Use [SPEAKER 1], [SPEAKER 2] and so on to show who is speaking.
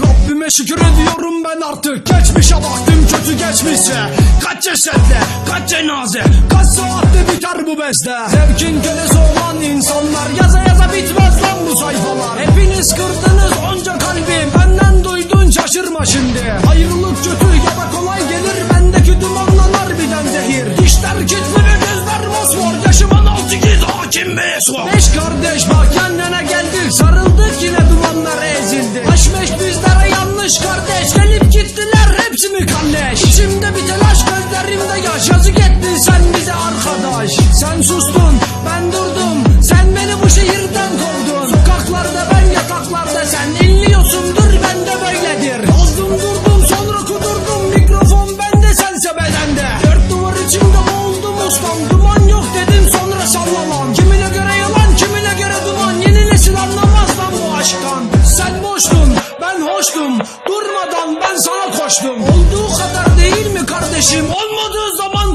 [SPEAKER 1] Kaderime şükür ediyorum ben artık. Geçmişe baktım kötü geçmişse Kaç cesetle, kaç cenaze. Kaç saatte biter bu beste Zevkin kölesi olan insanlar Yaza yaza bitmez lan bu sayfalar. Hepiniz kırdınız onca kalbim Benden duydun şaşırma şimdi. Ayrılık kötü ya da kolay gelir. Bendeki dumanlanar birden zehir. Dişler kilitli ve gözler mosmor. Yaşımın altı git hakim esvor Beş kardeş bak İçimde bir telaş gözlerimde yaş. Yazık ettin sen bize arkadaş. Sen sustun ben durdum. Sen beni bu şehirden kovdun. Sokaklarda ben yataklarda sen. İnliyorsundur ben de böyledir. Yazdım durdum sonra kudurdum. Mikrofon bende sense bedende. Dört duvar içimde boğuldum ustam. Duman yok dedim sonra sallalan Kimine göre yalan kimine göre duman. Yeni nesil anlamaz lan bu aşktan. Sen boştun ben hoştum. Durmadan ben sana koştum kardeşim Olmadığı zaman